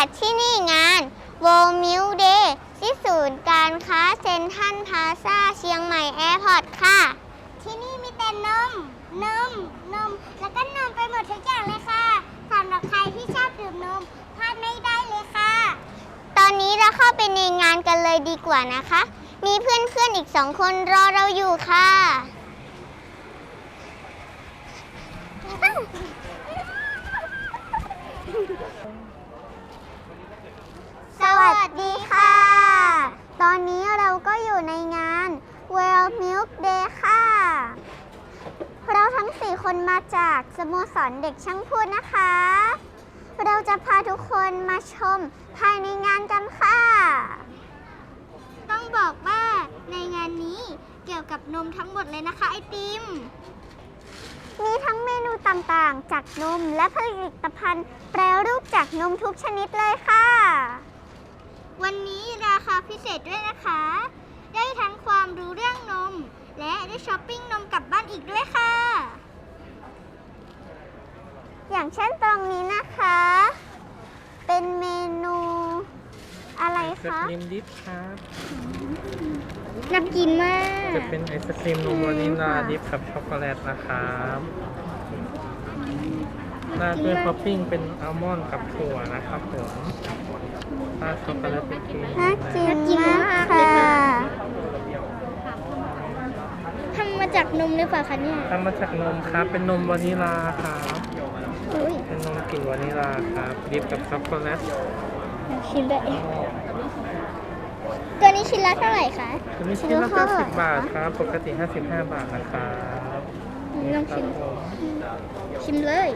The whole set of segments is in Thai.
ค่ะที่นี่งานโวมิวเดย์ที่ศูนย์การค้าเซ็นทรัลพลาซ่าเชียงใหม่แอร์พอร์ตค่ะ ที่นี่มีแต่นม นม นม แล้วก็นมไปหมดทุกอย่างเลยค่ะสำหรับใครที่ชอบดื่มนมพลาดไม่ได้เลยค่ะ ตอนนี้เราเข้าไปในงานกันเลยดีกว่านะคะ มีเพื่อนๆอีกสองคนรอเราอยู่ค่ะ วัสดีค่ะ ตอนนี้เราก็อยู่ในงาน World Milk Day ค่ะ เราทั้ง 4 คนมาจากสโมสรเด็กช่างพูดนะคะ เราจะพาทุกคนมาชมภายในงานกันค่ะ ต้องบอกว่าในงานนี้เกี่ยวกับนมทั้งหมดเลยนะคะไอติม มีทั้งเมนูต่างๆ จากนมและผลิตภัณฑ์แปรรูปจากนมทุกชนิดเลยค่ะ วันนี้ราคาพิเศษด้วยนะคะ ได้ทั้งความรู้เรื่องนม และได้ช้อปปิ้งนมกลับบ้านอีกด้วยค่ะ อย่างเช่นตรงนี้นะคะ เป็นเมนูอะไรไอศคะครีมดิฟครับน่ากินมาก จะเป็นไอศครีมนมวานิลาดิฟกับช็อกโกแลตนะครับ ราดด้วยท็อปปิ้งเป็นอัลมอนด์กับถั่วนะครับผมราดช็อกโกแลตเป็นครีมน่ากินมากค่ะทำมาจากนมหรือเปล่าคะเนี่ยทำมาจากนมครับ เป็นนมวานิลาครับอุ้ยเป็นนมกลิ่นวานิลาครับดิฟกับช็อกโกแลตชิ้นละตัวนี้ชิ้นละเท่าไหร่คะตัวนี้ชิ้นละ90บาทครับ ปกติ 55 บาทนะครับลองชิมครับผมชิมเลย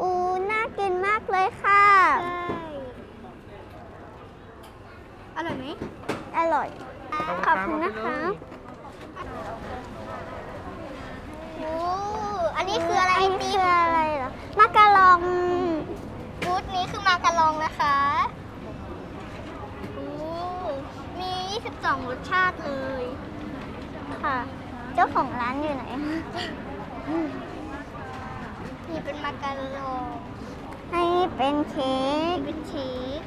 อูน่ากินมาก เลยค่ะ อร่อยไหม อร่อย ขอบคุณนะคะโอ้อันนี้คืออะไรตีคืออะไรเหรอมาการองบูธนี้คือมาการองนะคะโอ้มี 22 รสชาติเลย ค่ะ เจ้าของร้านอยู่ไหน นี่เป็นมาการอง อันนี้เป็นเค้กเป็นเค้ก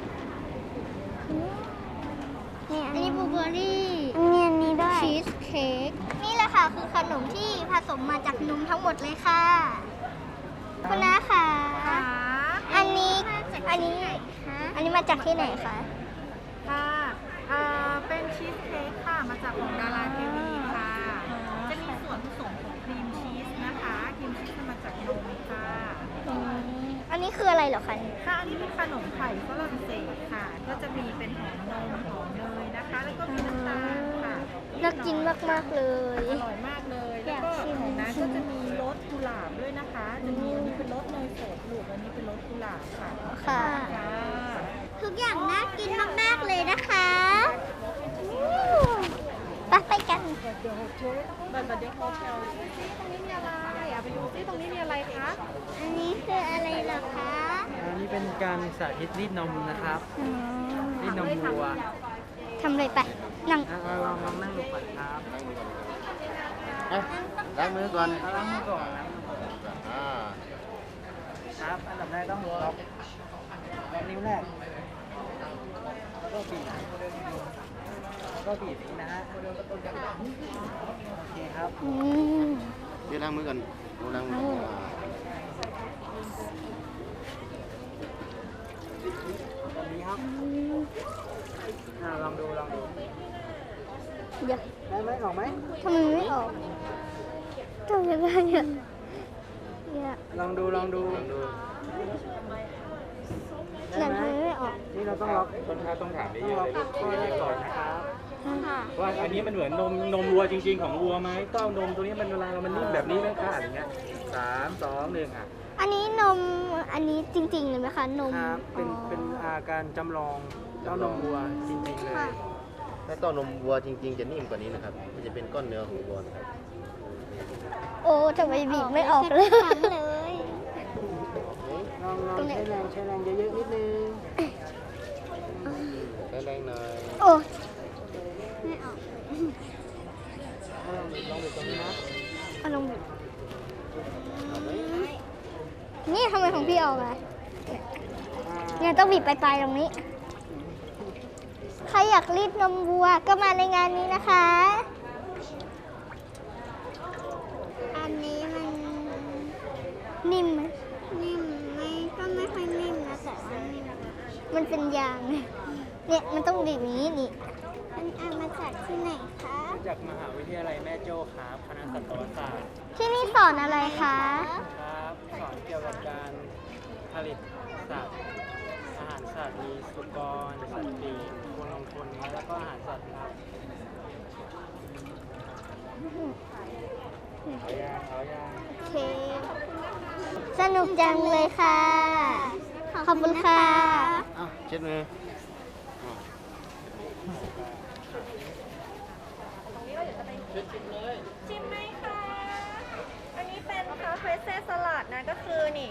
นี่อันนี้บลูเบอร์รี่อันนี้อันนี้ด้วย ชีสเค้ก นี่แหละค่ะคือขนมที่ผสมมาจากนมทั้งหมดเลยค่ะคุณน้าค่ะ อันนี้ อันนี้ อันนี้มาจากที่ไหนคะ ค่ะ เอ่อ เป็นชีสเค้กค่ะ มาจากของดาราเทวีค่ะ จะมีส่วนผสมของครีมชีสนะคะ ครีมชีสมาจากนมค่ะ อันนี้คืออะไรเหรอคะค่ะอันนี้เป็นขนมไข่ฝรั่งเศสค่ะ ก็จะมีเป็นหอมนมหอมเนยนะคะ แล้วก็มีน้ำตาลค่ะน่ากินมากๆเลย อร่อยมากเลย แล้วก็อยากชิมของน้าก็จะมีรสกุหลาบด้วยนะคะจะมีอันนี้เป็นรสเนยสดลูกอันนี้เป็นรสกุหลาบค่ะค่ะค่ะทุกอย่างน่ากินมากๆเลยนะคะไปไปกัน บัตรบัตรเดโฮเทลซิตรงนี้มีอะไรอะไปดูซิตรงนี้มีอะไรคะอันนี้คืออะไรเหรอคะอันนี้เป็นการสาธิตรีดนมนะครับรีดนมวัวทำเลยไปนั่งอะลองลองนั่งดูก่อนครับล้างมือก่อนเอาล้างมือก่อนนะอ่าครับอันดับแรกต้องล็อกล็อกนิ้วแรกแล้วก็บีบแล้ว ก็บีบนี้นะฮะโอเคครับอืมเดี๋ยวล้างมือก่อนหนูล้างมือก่อนอ่าแบบนี้ครับอ่าลองดูลองดูเดี๋ยวได้ไหมออกไหมทำไมไม่ออกทำยังไงอะเนี่ยลองดูลองดูลองดูหนังทำไมไม่ออก นี่เราต้องล็อก ต้นข้าวต้องถามต้องเยล็อะอกๆเลยข้อแรกก่อนนะครับ ค่ะว่าอันนี้มันเหมือนนมนมวัวจริง ๆของวัวไหมเต้านมตัวนี้มันเวลามันนิ่มแบบนี้ไหมคะอะไรเงี้ยสามสองหนึ่งอะอันนี้นมอันนี้จริงๆเลยไหมคะนมครับเป็นอ๋อเป็นอาการจำลองเต้านมวัวจริงๆเลยค่ะ ถ้าเต้านมวัวจริงๆ จะนิ่มกว่านี้นะครับ มันจะเป็นก้อนเนื้อของวัวนะครับ โอ้ทำไมบีบไม่ออกเลยเลยลองลองใช้แรงใช้แรงเยอะๆนิดนึง ใช้แรงหน่อย โอ้ องลองดูตรงนี้นะเอาลงบีบเอาไหมนี่ทำไมของพี่ออกอะเนี่ยต้องบีบปลายๆตรงนี้ ใครอยากรีดนมวัวก็มาในงานนี้นะคะ อันนี้มันนิ่มไหมนิ่มไม่ก็ไม่ค่อยนิ่มนะแต่ว่านิ่มมันเป็นยางเนี่ยมันต้องบีบอย่างนี้นี่ มันเอามาจากที่ไหนคะ จากมหาวิทยาลัยแม่โจ้ครับคณะสัตวศาสตร์ที่นี่สอนอะไรคะ ครับสอนเกี่ยวกับการผลิตสัตว์อาหารสัตว์มีสุกรสัตว์ปีกคนลงคนแล้วก็อาหารสัตว์ครับเอายางเอายางโอเค สนุกจังเลยค่ะ ขอบคุณค่ะ อ้าวเช็ดมือ ชิมไหมคะ อันนี้เป็นคาเฟเซ่สลัดนะ ก็คือนี่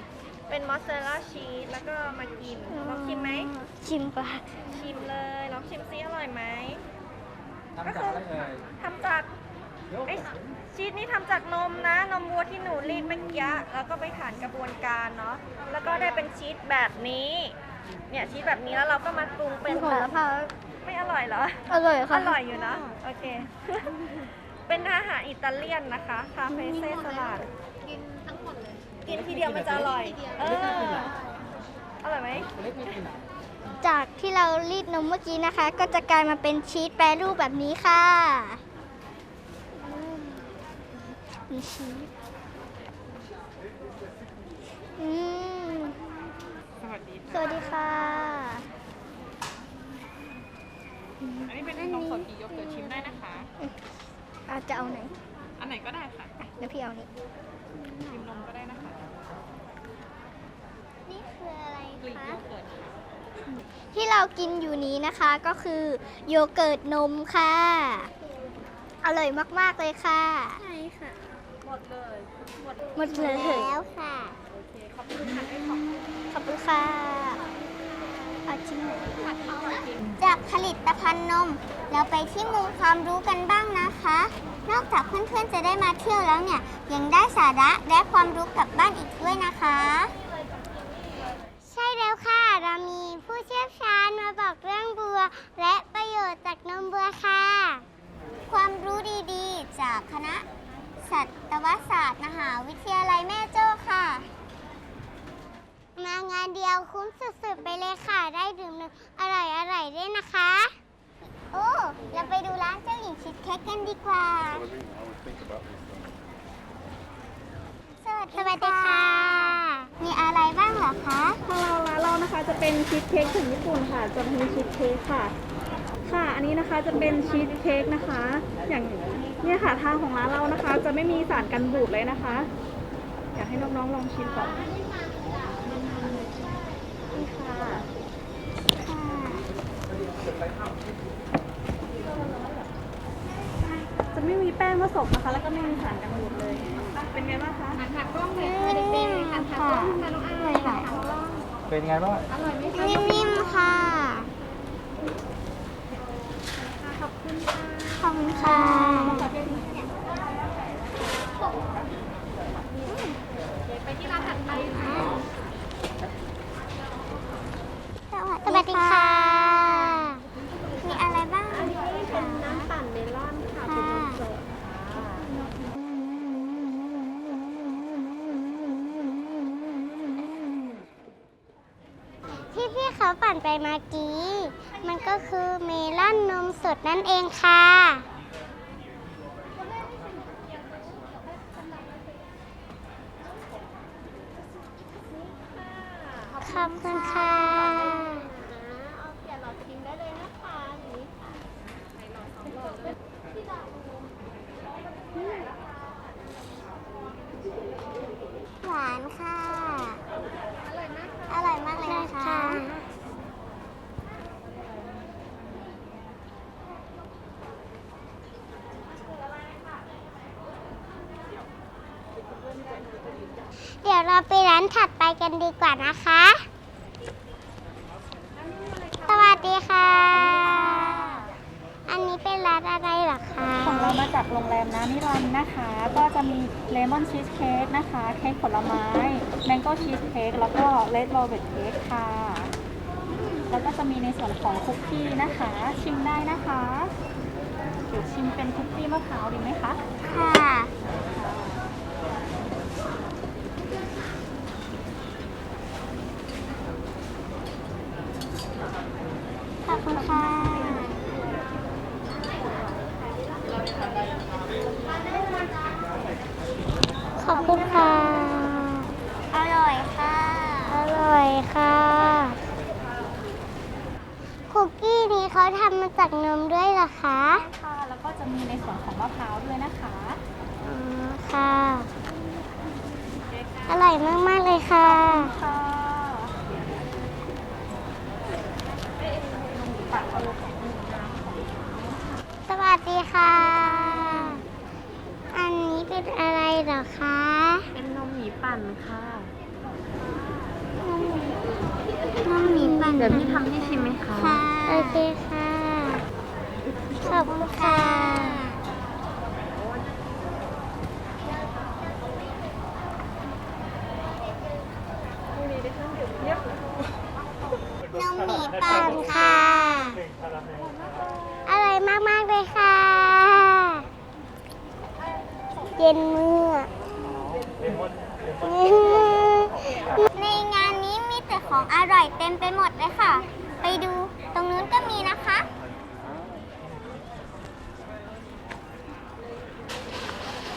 เป็นมอสซาเรลล่าชีสแล้วก็มากินลองชิมไหมชิมก่อนชิมเลยลองชิมซิอร่อยไหมทำจากอะไรเอ่ยทำจากไอ้ชีสนี่ทำจากนมนะ นมวัวที่หนูรีดเมื่อกี้แล้วก็ไปผ่านกระบวนการเนาะแล้วก็ได้เป็นชีสแบบนี้ เนี่ยชีสแบบนี้แล้วเราก็มาปรุงเป็นผแบลบพาไม่อร่อยเหรออร่อยค่ะอร่อยอยู่นะโอเค เป็นอาหารอิตาเลียนนะคะคาเฟ่เซ่สลัด กินทีเดียวมันจะอร่อย เอออร่อยไหมเล็กไม่กินอะจากที่เรารีดนมเมื่อกี้นะคะ ก็จะกลายมาเป็นชีสแปรรูปแบบนี้ค่ะมีชีสอืมสวัสดีสวัสดีค่ะ อันนี้เป็นนมสดกีโยเกิร์ตชิมได้นะคะ อาจจะเอาไหนอันไหนก็ได้ค่ะเดี๋ยวพี่เอานี้ชิมนมก็ได้นะคะ นี่ คืออะไรกรีกคะโยเกิร์ตค่ะที่เรากินอยู่นี้นะคะก็คือโยเกิร์ตนมค่ะ อร่อยมาก ๆ เลยค่ะ ใช่ค่ะ หมดเลย หมดหมดเลยแล้วค่ะ โอเค ขอบคุณค่ะได้ของขอบคุณค่ะเอาชิมหน่อยจากผลิตภัณฑ์นม เราไปที่มุมความรู้กันบ้างนะคะ นอกจากเพื่อนๆจะได้มาเที่ยวแล้วเนี่ย ยังได้สาระและความรู้กลับบ้านอีกด้วยนะคะ ใช่แล้วค่ะ เรามีผู้ เชี่ยวชาญมาบอกเรื่องบัว และประโยชน์จากนมบัวค่ะ ความรู้ดีๆ จากคณะสัตวศาสตร์มหาวิทยาลัยแม่โจ้ค่ะ มางานเดียวคุ้มสุดๆไปเลยค่ะ ได้ดื่มนมอร่อยอร่อยๆด้วยนะคะ โอ้เราไปดูร้านเจ้าหญิงชิดเค้กกันดีกว่าสวัสดีค่ะ มีอะไรบ้างเหรอคะ ทางเราร้านเรานะคะจะเป็นชีสเค้กถึงญี่ปุ่นค่ะ จะมีชีสเค้กค่ะ ค่ะ อันนี้นะคะจะเป็นชีสเค้กนะคะ อย่างเนี่ยค่ะทางของร้านเรานะคะ จะไม่มีสารกันบูดเลยนะคะ อยากให้น้องๆลองชิมก่อนนี่ค่ะ จะไม่มีแป้งผสมนะคะ แล้วก็ไม่มีสารกันบูดเลย เป็นไงบ้างคะนิ่มๆค่ะเลยค่ะเป็นไงบ้างนิ่มๆค่ะ ขอบคุณค่ะสวัสดีค่ะ มีอะไรบ้างอันนี้เป็นน้ำปั่นเมลอนค่ะเป็นนมสดที่พี่ เขาปั่นไปเมื่อกี้ มันก็คือเมลอนนมสดนั่นเองค่ะ ขอบคุณค่ะเอาเปลี่ยนหลอดชิมได้เลยนะคะนี่หวานค่ะ อร่อยมากอร่อยมากเลยนะคะ เดี๋ยวเราไปร้า นถัดไปกันดีกว่านะคะ สวัสดีค่ะ อันนี้เป็นร้านอะไรเหรอคะของเรามาจากโรงแรมน้ำนิรันดร์นะคะ ก็จะมีเลมอนชีสเค้กนะคะ เค้กผลไม้ แมงโก้ชีสเค้กแล้วก็เลดโรเวทเค้กค่ะ แล้วก็จะมีในส่วนของคุกกี้นะคะ ชิมได้นะคะ เดี๋ยวชิมเป็นคุกกี้มะพร้าวดีไหมคะ ค่ะ ขอบคุณค่ะ ขอบ คุณค่ะ อร่อยค่ะ อร่อยค่ะ คุกกี้นี้เขาทำมาจากนมด้วยเหรอคะ ค่ะ แล้วก็จะมีในส่วนของมะพร้าวด้วยนะคะอ๋อค่ะ อร่อยมาก ๆ เลยค่ะ ค่ะ สวัสดีค่ะ อันนี้เป็นอะไรเหรอคะ เป็นนมหมีปั่นค่ะ น้องหมีปั่น เดี๋ยวพี่ทำให้ชิมไหมคะค่ะ โอเคค่ะ ขอบคุณค่ะนมหมีปั่นค่ะ อร่อยมาก ๆ เลยค่ะ เย็นมืออะในงานนี้มีแต่ของอร่อยเต็มไปหมดเลย ค่ะ ไปดูตรงนู้นก็มีนะคะ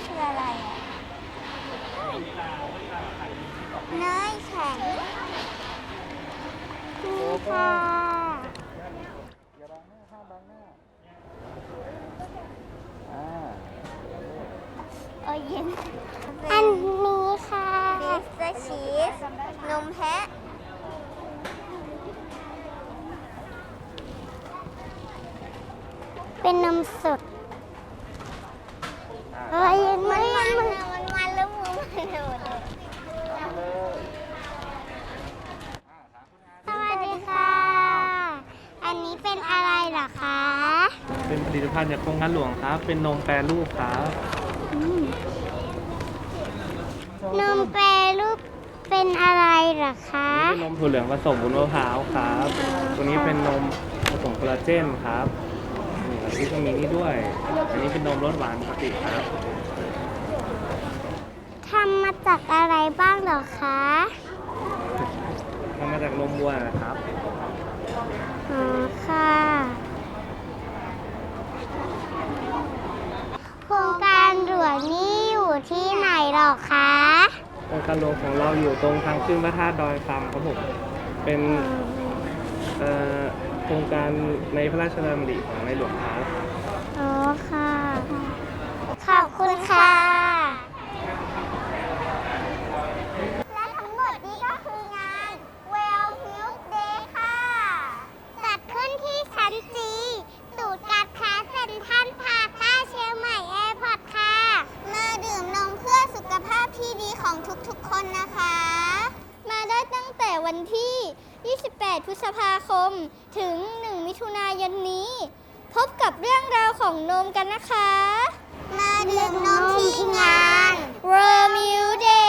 คืออะไรอะเนยแข็งนี่ค่ะ อย่าบังหน้าห้ามบังหน้า อ่า โอ้เย็น อันนี้ค่ะบิสเตอร์ชีส นมแพะ เป็นนมสดเอ้ยมันมันมันมันมันแล้วมือมันโดดสวัสดีค่ะ อันนี้เป็นอะไรเหรอคะ เป็นผลิตภัณฑ์จากโครงการหลวงครับ เป็นนมแปรรูปครับนมแปรรูปเป็นอะไรเหรอคะนี่เป็นนมถั่วเหลืองผสมวุ้นมะพร้าวครับ ตัวนี้เป็นนมผสมคอลลาเจนครับ นี่แล้วที่ก็มีนี่ด้วย อันนี้เป็นนมรสหวานปกติครับทำมาจากอะไรบ้างเหรอคะทำมาจากนมวัวนะครับ อ๋อค่ะ โครงการหลวงนี่อยู่ที่ไหนเหรอคะโครงการหลวงของเราอยู่ตรงทางขึ้นพระธาตุดอยคำครับผม เป็น เอ่อโครงการในพระราชดำริของในหลวงครับ อ๋อค่ะ ขอบคุณค่ะและทั้งหมดนี้ก็คืองาน Well Milk Day ค่ะ จัดขึ้นที่ชั้นจีสูตรการค้าเซ็นทรัลพาซ่าเชียงใหม่แอร์พอร์ตค่ะ มาดื่มนมเพื่อสุขภาพที่ดีของทุกๆคนนะคะ มาได้ตั้งแต่วันที่ 28พฤษภาคม ถึง 1 มิถุนายนนี้ พบกับเรื่องราวของนมกันนะคะ มาดื่มนมที่งาน World Milk Day